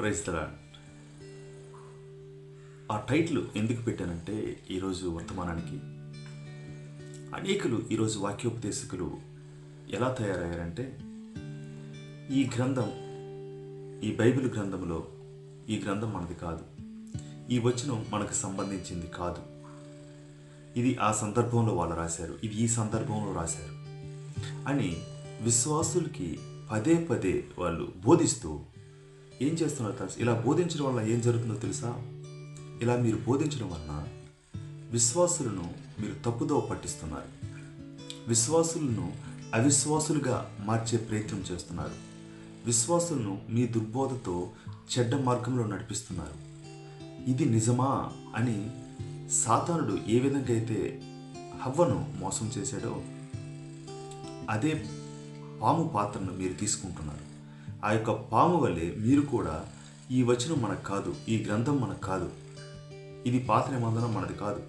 ప్రైస్తరా ఆ టైటిల్ ఎందుకు పెట్టానంటే ఈరోజు వర్తమానానికి అనేకులు ఈరోజు వాక్యోపదేశకులు ఎలా తయారయ్యారంటే ఈ గ్రంథం ఈ బైబిల్ గ్రంథంలో ఈ గ్రంథం మనది కాదు. ఈ వచనం మనకు సంబంధించింది కాదు. ఇది ఆ సందర్భంలో వాళ్ళు రాశారు. ఇది ఈ సందర్భంలో రాశారు. అని విశ్వాసులకి పదే పదే వాళ్ళు బోధిస్తూ ఏం చేస్తున్నారు తెలుసు ఇలా బోధించడం వల్ల ఏం జరుగుతుందో తెలుసా? ఇలా మీరు బోధించడం వలన విశ్వాసులను మీరు తప్పుదోవ పట్టిస్తున్నారు. విశ్వాసులను అవిశ్వాసులుగా మార్చే ప్రయత్నం చేస్తున్నారు. విశ్వాసులను మీ దుర్బోధతో చెడ్డ మార్గంలో నడిపిస్తున్నారు. ఇది నిజమా అని సాతానుడు ఏ విధంగా అయితే హవ్వను మోసం చేశాడో అదే పాము పాత్రను మీరు తీసుకుంటున్నారు. ఆ యొక్క పాము వల్లే మీరు కూడా ఈ వచనం మనకు కాదు ఈ గ్రంథం మనకు కాదు. ఇది పాత నిబంధన మనది కాదు.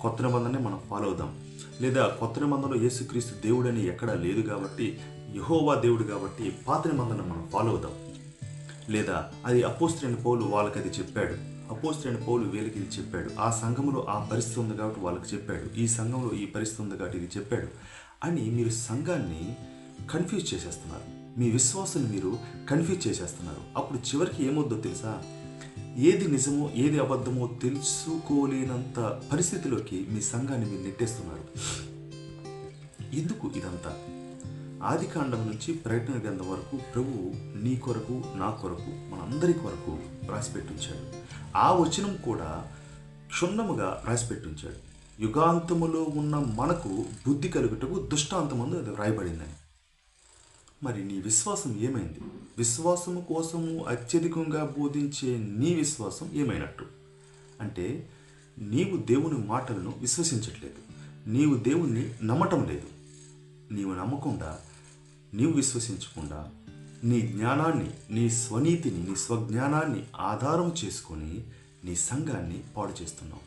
కొత్త నిబంధనే మనం ఫాలో అవుదాం. లేదా కొత్త నిబంధనలో యేసుక్రీస్తు దేవుడని ఎక్కడా లేదు కాబట్టి యహోవా దేవుడు కాబట్టి పాత నిబంధన మనం ఫాలో అవుదాం. లేదా అది అపోస్త్రైన పౌలు వాళ్ళకి అది చెప్పాడు. అపోస్త్రైన పౌలు వీళ్ళకి ఇది చెప్పాడు. ఆ సంఘంలో ఆ పరిస్థితి ఉంది కాబట్టి వాళ్ళకి చెప్పాడు. ఈ సంఘంలో ఈ పరిస్థితి ఉంది కాబట్టి ఇది చెప్పాడు. అని మీరు సంఘాన్ని కన్ఫ్యూజ్ చేసేస్తున్నారు. మీ విశ్వాసాన్ని మీరు కన్ఫ్యూజ్ చేసేస్తున్నారు. అప్పుడు చివరికి ఏమొద్దో తెలుసా? ఏది నిజమో ఏది అబద్ధమో తెలుసుకోలేనంత పరిస్థితిలోకి మీ సంఘాన్ని మీరు నెట్టేస్తున్నారు. ఎందుకు ఇదంతా? ఆది కాండం నుంచి ప్రకటన గ్రంథం వరకు ప్రభువు నీ కొరకు నా కొరకు మనందరి కొరకు రాసిపెట్టించాడు ఆ వచనం కూడా క్షుణ్ణముగా రాసిపెట్టించాడు యుగాంతములో ఉన్న మనకు బుద్ధి కలుగుటకు దుష్టాంతమందు అది వ్రాయబడిందని. మరి నీ విశ్వాసం ఏమైంది? విశ్వాసము కోసము అత్యధికంగా బోధించే నీ విశ్వాసం ఏమైనట్టు? అంటే నీవు దేవుని మాటలను విశ్వసించట్లేదు. నీవు దేవుణ్ణి నమ్మటం లేదు. నీవు నమ్మకుండా నీవు విశ్వసించకుండా నీ జ్ఞానాన్ని నీ స్వనీతిని నీ స్వజ్ఞానాన్ని ఆధారం చేసుకొని నీ సంఘాన్ని పాడు చేస్తున్నావు.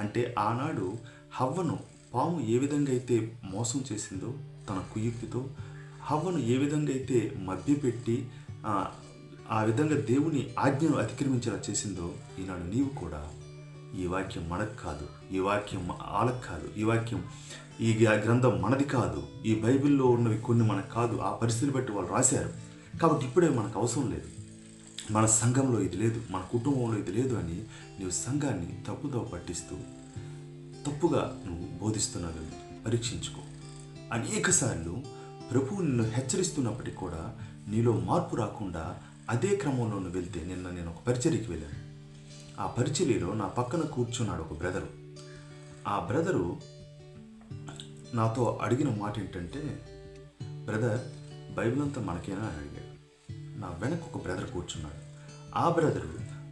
అంటే ఆనాడు హవ్వను పాము ఏ విధంగా అయితే మోసం చేసిందో తన కుయుక్తితో హవ్వను ఏ విధంగా అయితే మభ్యపెట్టి ఆ, విధంగా దేవుని ఆజ్ఞను అతిక్రమించేలా చేసిందో ఈనాడు నీవు కూడా ఈ వాక్యం మనకు కాదు ఈ వాక్యం వాళ్ళకు కాదు ఈ వాక్యం ఈ గ్రంథం మనది కాదు ఈ బైబిల్లో ఉన్నవి కొన్ని మనకు కాదు ఆ పరిస్థితిని బట్టి వాళ్ళు రాశారు. కాబట్టి ఇప్పుడే మనకు అవసరం లేదు. మన సంఘంలో ఇది లేదు మన కుటుంబంలో ఇది లేదు అని నీవు సంఘాన్ని తప్పుదోవ పట్టిస్తూ తప్పుగా నువ్వు బోధిస్తున్నావు పరీక్షించుకో. అనేకసార్లు ప్రభువు నిన్ను హెచ్చరిస్తున్నప్పటికీ కూడా నీలో మార్పు రాకుండా అదే క్రమంలో నువ్వు వెళ్తే నిన్న నేను ఒక పరిచర్యకి వెళ్ళాను. ఆ పరిచర్యలో నా పక్కన కూర్చున్నాడు ఒక బ్రదరు. ఆ బ్రదరు నాతో అడిగిన మాట ఏంటంటే బ్రదర్ బైబిల్ అంతా మనకేనా? అని అడిగాడు. నా వెనక ఒక బ్రదర్ కూర్చున్నాడు. ఆ బ్రదరు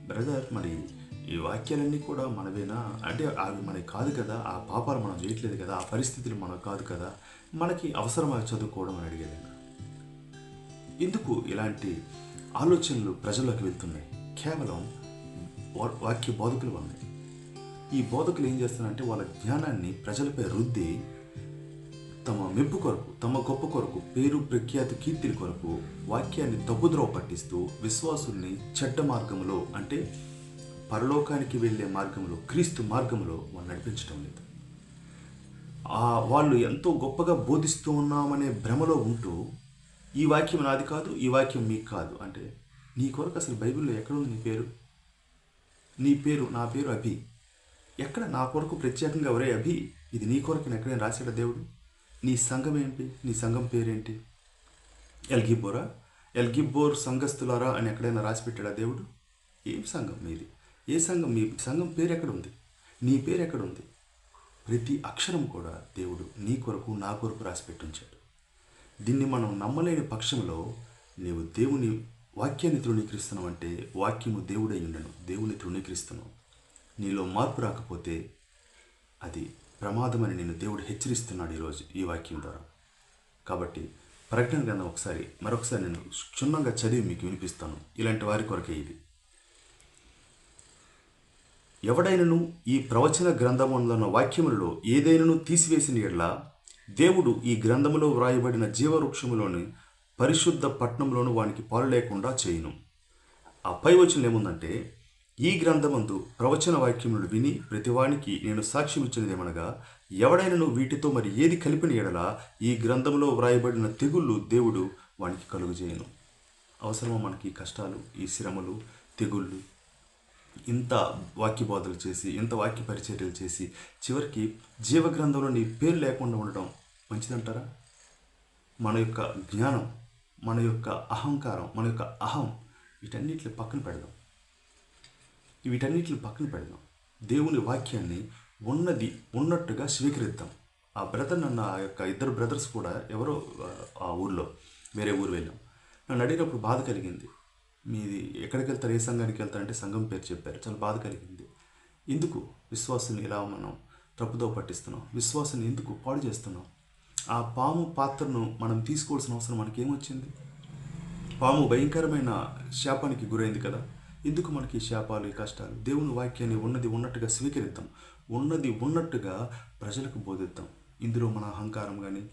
బ్రదర్ మరి ఈ వాక్యాలన్నీ కూడా మనవేనా అంటే అవి మనకి కాదు కదా. ఆ పాపాలు మనం చేయట్లేదు కదా. ఆ పరిస్థితులు మనకు కాదు కదా. మనకి అవసరమా చదువుకోవడం అని అడిగేది ఎందుకు ఇలాంటి ఆలోచనలు ప్రజల్లోకి వెళ్తున్నాయి? కేవలం వా- వాక్య బోధకులు వల్లే. ఈ బోధకులు ఏం చేస్తున్నారంటే వాళ్ళ జ్ఞానాన్ని ప్రజలపై రుద్ది తమ మెప్పు కొరకు తమ గొప్ప కొరకు పేరు ప్రఖ్యాతి కీర్తిల కొరకు వాక్యాన్ని తప్పుద్రోవ పట్టిస్తూ విశ్వాసుల్ని చెడ్డ మార్గంలో అంటే పరలోకానికి వెళ్ళే మార్గంలో క్రీస్తు మార్గంలో వాళ్ళు నడిపించడం లేదు. ఆ వాళ్ళు ఎంతో గొప్పగా బోధిస్తూ ఉన్నామనే భ్రమలో ఉంటూ ఈ వాక్యం నాది కాదు ఈ వాక్యం మీకు కాదు అంటే నీ కొరకు అసలు బైబిల్లో ఎక్కడుంది నీ పేరు? నీ పేరు నా పేరు అభి. ఎక్కడ నా కొరకు ప్రత్యేకంగా ఒరే అభి ఇది నీ కొరకు నేను ఎక్కడైనా రాశాడు దేవుడు? నీ సంఘం ఏంటి? నీ సంఘం పేరేంటి? ఎల్గిబ్బోరా ఎల్గిబ్బోర్ సంఘస్థులారా అని ఎక్కడైనా రాసి పెట్టాడా దేవుడు? ఏం సంఘం మీది? ఏ సంఘం మీ సంఘం పేరు ఎక్కడ ఉంది నీ పేరు ఎక్కడ ఉంది ప్రతి అక్షరం కూడా దేవుడు నీ కొరకు నా కొరకు రాసి పెట్టించాడు దీన్ని మనం నమ్మలేని పక్షంలో నీవు దేవుని వాక్యాన్ని తృణీకరిస్తున్నావు అంటే వాక్యము దేవుడై ఉండను దేవుని తృణీకరిస్తున్నావు. నీలో మార్పు రాకపోతే అది ప్రమాదమని నేను దేవుడు హెచ్చరిస్తున్నాడు ఈరోజు ఈ వాక్యం ద్వారా. కాబట్టి ప్రకటన గ్రంథం ఒకసారి మరొకసారి నేను క్షుణ్ణంగా చదివి మీకు వినిపిస్తాను. ఇలాంటి వారి కొరకే ఇది. ఎవడైనను ఈ ప్రవచన గ్రంథములను వాక్యములలో ఏదైనను తీసివేసిన ఎడ్ల దేవుడు ఈ గ్రంథములో వ్రాయబడిన జీవవృక్షములోని పరిశుద్ధ పట్నంలోను వానికి పాలు లేకుండా చేయును. ఆ పై వచనం ఏముందంటే ఈ గ్రంథమందు ప్రవచన వాక్యములు విని ప్రతివానికి నేను సాక్ష్యం ఇచ్చినదేమనగా ఎవడైనను వీటితో మరి ఏది కలిపిన ఎడల ఈ గ్రంథంలో వ్రాయబడిన తెగుళ్ళు దేవుడు వానికి కలుగజేయను. అవసరమా మనకి కష్టాలు ఈ శ్రమలు తెగుళ్ళు? ఇంత వాక్య బోధలు చేసి ఇంత వాక్య పరిచర్యలు చేసి చివరికి జీవగ్రంథంలో నీ పేరు లేకుండా ఉండడం మంచిదంటారా? మన యొక్క జ్ఞానం మన యొక్క అహంకారం మన యొక్క అహం వీటన్నిటిని పక్కన పెడదాం. వీటన్నిటిని పక్కన పెడదాం. దేవుని వాక్యాన్ని ఉన్నది ఉన్నట్టుగా స్వీకరిద్దాం. ఆ బ్రదర్ నన్ను ఆ యొక్క ఇద్దరు బ్రదర్స్ కూడా ఎవరో ఆ, ఆ ఊర్లో వేరే ఊరు వెళ్ళాం. నన్ను అడిగినప్పుడు బాధ కలిగింది. మీది ఎక్కడికి వెళ్తారు ఏ సంఘానికి వెళ్తారంటే సంఘం పేరు చెప్పారు. చాలా బాధ కలిగింది. ఎందుకు విశ్వాసాన్ని ఇలా మనం తప్పుదో పట్టిస్తున్నాం? విశ్వాసాన్ని ఎందుకు పాడు చేస్తున్నాం? ఆ పాము పాత్రను మనం తీసుకోవాల్సిన అవసరం మనకేమొచ్చింది? పాము భయంకరమైన శాపానికి గురైంది కదా. ఎందుకు మనకి ఈ శాపాలు ఈ కష్టాలు? దేవుని వాక్యాన్ని ఉన్నది ఉన్నట్టుగా స్వీకరిద్దాం. ఉన్నది ఉన్నట్టుగా ప్రజలకు బోధిద్దాం. ఇందులో మన అహంకారం కానీ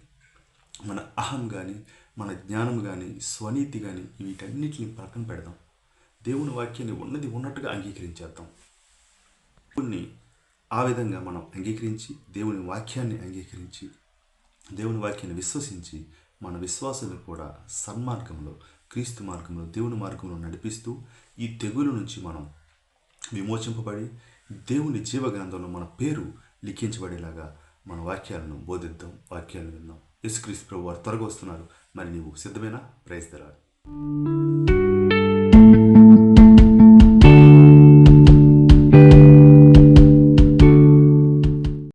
మన అహం కానీ మన జ్ఞానం కానీ స్వనీతి కానీ వీటన్నిటిని పక్కన పెడదాం. దేవుని వాక్యాన్ని ఉన్నది ఉన్నట్టుగా అంగీకరించేద్దాం. కొన్ని ఆ విధంగా మనం అంగీకరించి దేవుని వాక్యాన్ని అంగీకరించి దేవుని వాక్యాన్ని విశ్వసించి మన విశ్వాసాన్ని కూడా సన్మార్గంలో క్రీస్తు మార్గంలో దేవుని మార్గంలో నడిపిస్తూ ఈ తెగులు నుంచి మనం విమోచింపబడి దేవుని జీవ గ్రంథంలో మన పేరు లిఖించబడేలాగా మన వాక్యాలను బోధిద్దాం వాక్యాలను విందాం. యేసుక్రీస్తు ప్రభు వారు త్వరగా వస్తున్నారు. మరి నీవు సిద్ధమేనా? ప్రైజ్ దరాడు